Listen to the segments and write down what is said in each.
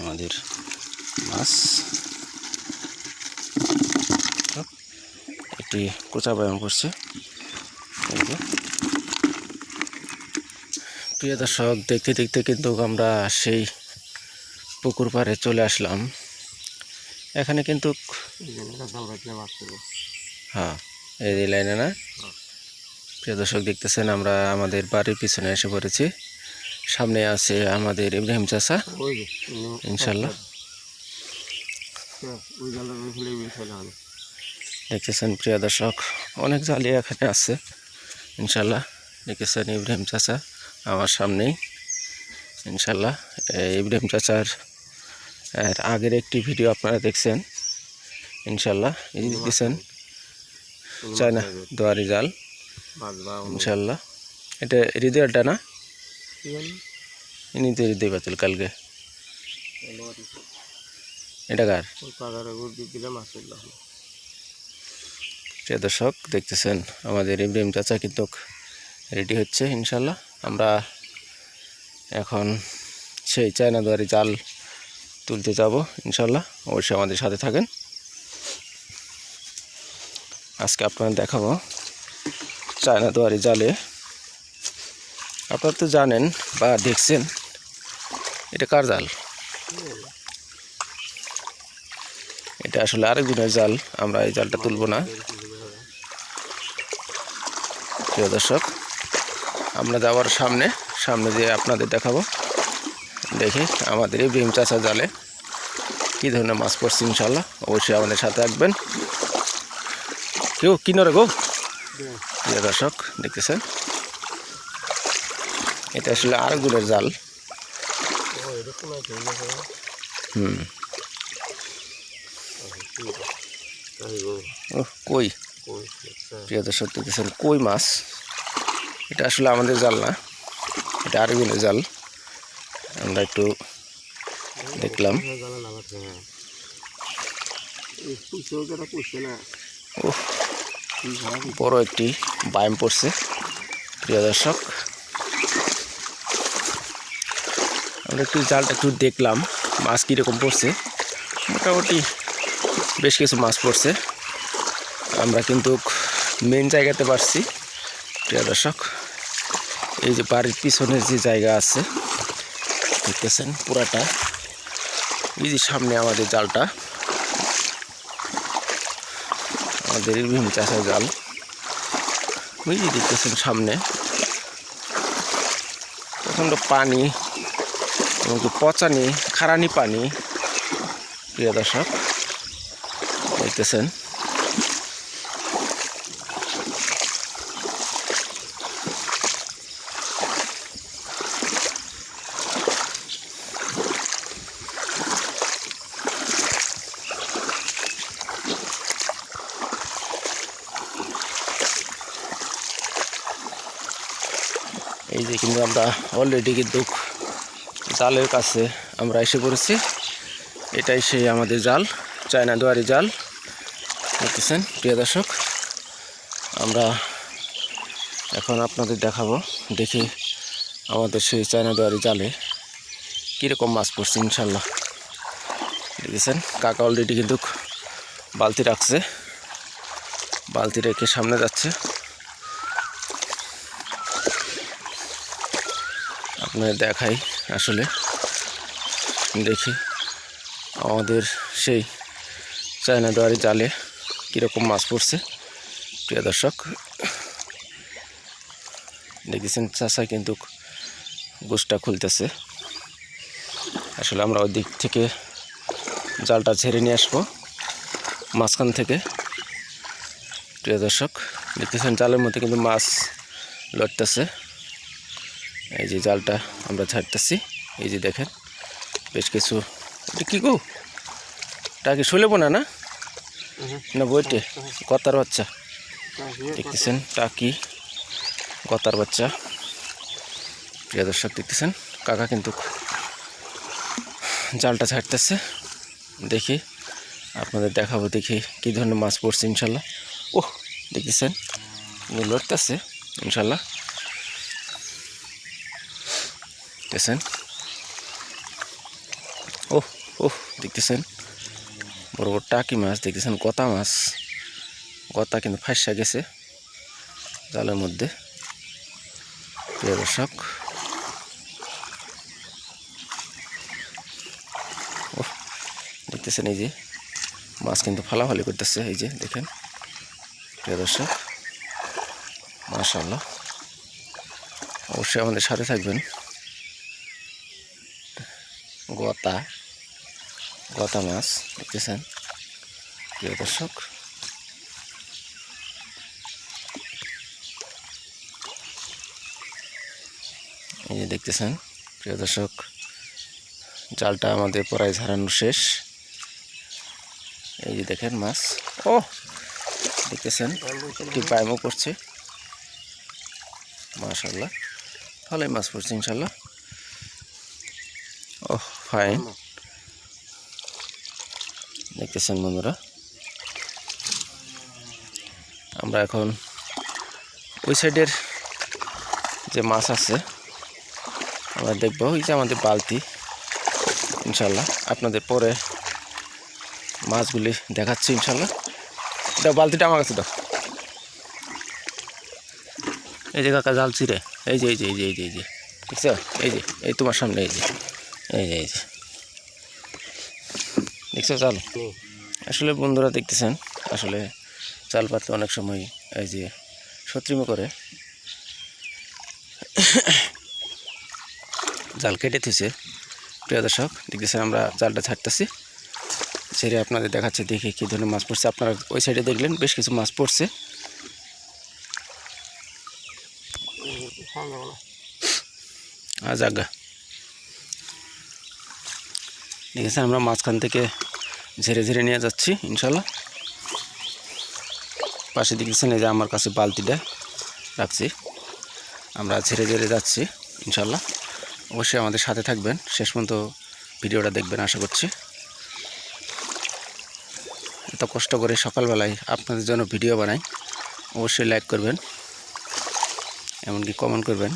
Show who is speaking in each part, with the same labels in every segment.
Speaker 1: আমাদের মাছ। একটি কোচা ব্যায়াম করছে। প্রিয় দর্শক দেখতে দেখতে কিন্তু আমরা সেই পুকুর পাড়ে চলে আসলাম। এখানে কিন্তু হ্যাঁ এই লাইনে না? প্রিয় দর্শক দেখতেছেন আমরা আমাদের বাড়ির পিছনে এসে পড়েছি। সামনে আছে আমাদের ইব্রাহিম চাচা। ইনশাল্লাহ। দেখতেছেন প্রিয় দর্শক অনেক জালি এখানে আছে। ইনশাল্লাহ দেখেছেন ইব্রাহিম চাচা আমার সামনেই। ইনশাল্লাহ ইব্রাহিম চাচার আগের একটি ভিডিও আপনারা দেখছেন। ইনশাল্লাহ এই যে দেখতেছেন চায়না দোয়ারি জাল। ইনশাল্লাহ এটা হৃদয়টা না? ইনি তো হৃদয় পাতিল কালকে। এটা কার? প্রিয় দর্শক দেখতেছেন আমাদের ইব্রাহিম চাচা কিন্তু রেডি হচ্ছে ইনশাল্লাহ আমরা এখন সেই চায়না দুয়ারি জাল তুলতে যাব ইনশাল্লাহ অবশ্যই আমাদের সাথে থাকেন। আজকে আপনাদের দেখাবো চায়না দুয়ারি জালে আপনারা তো জানেন বা দেখছেন এটা কার জাল? এটা আসলে আরেকজনের জাল আমরা এই জালটা তুলবো না। প্রিয় দর্শক আমরা যাওয়ার সামনে সামনে দিয়ে আপনাদের দেখাবো দেখি আমাদের এই ভীম চাষা জালে কী ধরনের মাছ পড়ছে ইনশাল্লাহ। অবশ্যই আমাদের সাথে থাকবেন। কেউ কিনরে গো? প্রিয় দর্শক দেখতেছেন? এটা আসলে আরেকজনের জাল। হুম। কই? প্রিয় দর্শক দেখতেছেন, কই মাছ? এটা আসলে আমাদের জাল না, এটা আর আরেকজনের জাল। আমরা একটু দেখলাম। বড় একটি বায়াম পড়ছে, প্রিয় দর্শক। আমরা একটু জালটা একটু দেখলাম, মাছ কীরকম পড়ছে। মোটামুটি বেশ কিছু মাছ পড়ছে। আমরা কিন্তু মেন জায়গাতে পারছি, প্রিয় দর্শক। এই যে বাড়ির পিছনের যে জায়গা আছে, দেখতেছেন পুরাটা। এই যে সামনে আমাদের জালটা। আমাদের বিভিন্ন চাষের জাল। ওই যে দেখতেছেন সামনে। প্রচণ্ড পানি এমনকি পচানি খারানি পানি প্রিয় দর্শক দেখতেছেন। এই যে কিন্তু আমরা অলরেডি কিন্তু জালের কাছে আমরা এসে পড়েছি। এটাই সেই আমাদের জাল, চায়না দুয়ারি জাল। দেখতেছেন, প্রিয় দর্শক, আমরা এখন আপনাদের দেখাবো, দেখি আমাদের সেই চায়না দুয়ারি জালে কীরকম মাছ পড়ছে, ইনশাল্লাহ। দেখেছেন কাকা অলরেডি কিন্তু বালতি রাখছে বালতি রেখে সামনে যাচ্ছে। আপনাদের দেখাই আসলে। দেখি আমাদের সেই চায়না দুয়ারি জালে কীরকম মাছ পড়ছে। প্রিয় দর্শক, দেখেছেন চাষা কিন্তু গোষ্ঠটা খুলতেছে। আসলে আমরা ওই দিক থেকে জালটা ছেড়ে নিয়ে আসব মাঝখান থেকে। প্রিয় দর্শক, দেখতেছেন জালের মধ্যে কিন্তু মাছ লড়তেছে। এই যে জালটা আমরা ছাড়তেছি। এই যে দেখেন বেশ কিছু এটা কী গো? টাকি শুলে না? না না বইটে? কতার বাচ্চা। দেখতেছেন টাকি গতার বাচ্চা। প্রিয় দর্শক দেখতেছেন কাকা কিন্তু জালটা ছাড়তেছে। দেখি আপনাদের দেখাবো দেখি কী ধরনের মাছ পড়ছে ইনশাল্লাহ। ওহ দেখতেছেন লড়তেছে ইনশাল্লাহ। দেখতেছেন? ও ওহ, দেখতেছেন? বড় বড় টাকি মাছ, দেখতেছেন? গতা মাছ। গতা কিন্তু ফাঁসা গেছে জালের মধ্যে। প্রিয় দর্শক। ওহ, দেখতেছেন এই যে মাছ কিন্তু ফালাফালি করতেছে, এই যে দেখেন। প্রিয় দর্শক মাশাল্লাহ অবশ্যই আমাদের সাথে থাকবেন। গতা গতা মাছ দেখতেছেন প্রিয় দর্শক। এই যে দেখতেছেন, প্রিয় দর্শক, জালটা আমাদের প্রায় ঝাড়ানো শেষ। এই যে দেখেন মাছ। ও দেখতেছেন কি পায়মো করছে। মাশাল্লাহ ভালোই মাছ পড়ছে ইনশাল্লাহ ফাইন দেখতেছেন বন্ধুরা আমরা এখন ওই সাইডের যে মাছ আছে আমরা দেখব ওই যে আমাদের বালতি ইনশাল্লাহ আপনাদের পরে মাছগুলি দেখাচ্ছি ইনশাল্লাহ দাও বালতিটা আমার কাছে দাও এই যে কাকা জাল ছিঁড়ে এই যে এই যে এই যে এই যে এই যে এই যে এই তোমার সামনে এই যে এই যে এই যে। দেখছ চাল? আসলে বন্ধুরা দেখতেছেন, আসলে চাল পাতলে অনেক সময় এই যে শত্রিমো করে। জাল কেটে থুছে প্রিয় দর্শক, দেখতেছেন আমরা জালটা ছাড়তেছি। ছেড়ে আপনাদের দেখাচ্ছে, দেখে কী ধরনের মাছ পড়ছে। আপনারা ওই সাইডে দেখলেন, বেশ কিছু মাছ পড়ছে। আর জাগা আছে, আমরা মাঝখান থেকে ঝেড়ে ঝেড়ে নিয়ে যাচ্ছি, ইনশাল্লাহ। পাশে দেখতেছেন এই যে আমার কাছে বালতিটা রাখছি। আমরা ঝেড়ে ঝেড়ে যাচ্ছি, ইনশাল্লাহ। অবশ্যই আমাদের সাথে থাকবেন, শেষ পর্যন্ত ভিডিওটা দেখবেন, আশা করছি। এত কষ্ট করে সকালবেলায় আপনাদের জন্য ভিডিও বানাই, অবশ্যই লাইক করবেন, এমনকি কমেন্ট করবেন।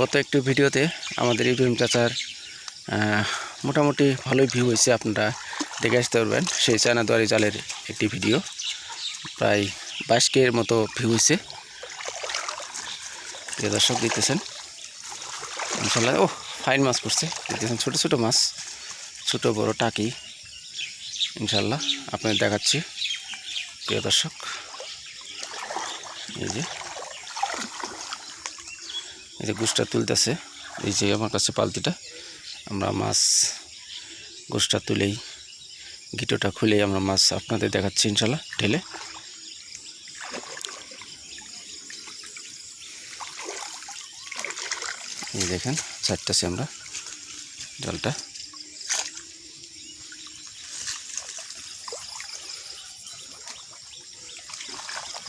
Speaker 1: গত একটি ভিডিওতে আমাদের ইব্রাহিম চাচার মোটামুটি ভালোই ভিউ হয়েছে, আপনারা দেখে আসতে পারবেন। সেই চায়না দুয়ারি জালের একটি ভিডিও প্রায় বাইশ কে মতো ভিউ হয়েছে। দর্শক, দেখতেছেন? ইনশাল্লাহ ও ফাইন মাছ পড়ছে। দেখতেছেন, ছোটো ছোটো মাছ, ছোটো বড় টাকি। ইনশাল্লাহ আপনাদের দেখাচ্ছি। প্রিয় দর্শক, এই যে এই যে গোষ্ঠটা তুলতেছে। এই যে আমার কাছে পালতিটা। আমরা মাছ গোষ্ঠটা তুলেই, গিটোটা খুলেই আমরা মাছ আপনাদের দেখাচ্ছি ইনশাল্লাহ, ঢেলে। এই দেখেন, ছাড়তেছি আমরা জলটা।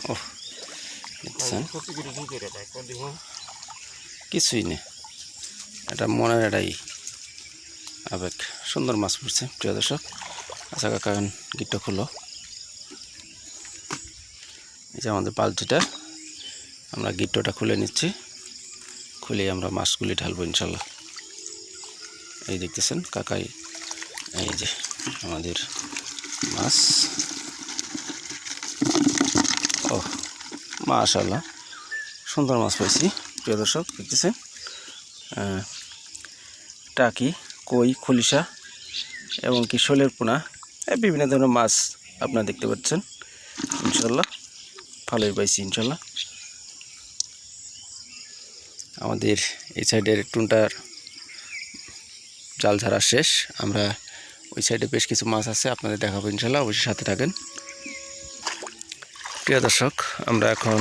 Speaker 1: ও দেখছেন? কিছুই নেই, এটা মনের এটাই আবেগ, সুন্দর মাছ পড়ছে, প্রিয় দর্শক। আচ্ছা কাকা গিটটা খুলো এই যে আমাদের বালতিটা, আমরা গিট্টোটা খুলে নিচ্ছি। খুলে আমরা মাছগুলি ঢালবো ইনশাল্লাহ। এই দেখতেছেন কাকাই, এই যে আমাদের মাছ। ও মাশাল্লাহ সুন্দর মাছ পাইছি, প্রিয় দর্শক, দেখতেছেন? টাকি কই, খলিশা এবং কি শোলের পোনা বিভিন্ন ধরনের মাছ আপনারা দেখতে পাচ্ছেন ইনশাল্লাহ ভালোই পাইছি ইনশাল্লাহ আমাদের এই সাইডের টুনটার জাল ছাড়া শেষ। আমরা ওই সাইডে বেশ কিছু মাছ আছে, আপনাদের দেখাবো ইনশাল্লাহ অবশ্যই সাথে থাকেন। প্রিয় দর্শক, আমরা এখন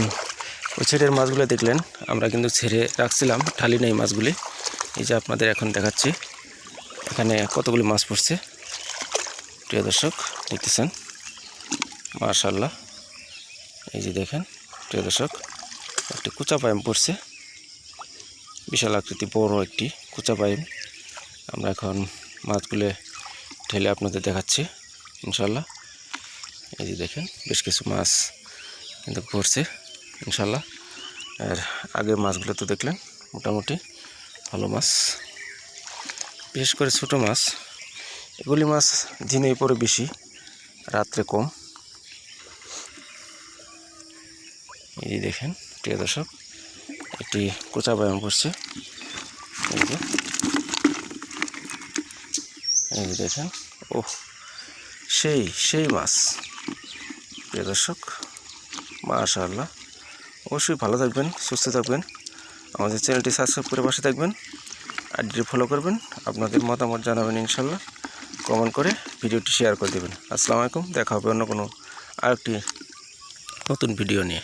Speaker 1: ওই সাইডের মাছগুলো দেখলেন। আমরা কিন্তু ছেড়ে রাখছিলাম ঢালি নেই মাছগুলি। এই যে আপনাদের এখন দেখাচ্ছি। এখানে কতগুলি মাছ পড়ছে? প্রিয় দর্শক, দেখতেছেন? মাশাল্লাহ এই যে দেখেন, প্রিয় দর্শক, একটি কুচা পাইম পড়ছে। বিশাল আকৃতি, বড় একটি কুচা পাইম। আমরা এখন মাছগুলো ঠেলে আপনাদের দেখাচ্ছি ইনশাল্লাহ এই যে দেখেন, বেশ কিছু মাছ কিন্তু পড়ছে ইনশাল্লাহ আর আগের মাছগুলো তো দেখলেন, মোটামুটি ভালো মাছ। বিশেষ করে ছোটো মাছ, এগুলি মাছ দিনে পরে বেশি, রাত্রে কম। এই দেখেন, প্রিয় দর্শক, একটি কোচা ব্যায়াম করছে। এই যে। দেখেন ও সেই সেই মাছ। প্রিয় দর্শক, মাশাআল্লাহ। অবশ্যই ভালো থাকবেন, সুস্থ থাকবেন। আমাদের চ্যানেলটি সাবস্ক্রাইব করে পাশে থাকবেন। আইডিটি ফলো করবেন, আপনাদের মতামত জানাবেন ইনশাল্লাহ। কমেন্ট করে ভিডিওটি শেয়ার করে দেবেন। আসসালামু আলাইকুম, দেখা হবে অন্য কোনো আরেকটি নতুন ভিডিও নিয়ে।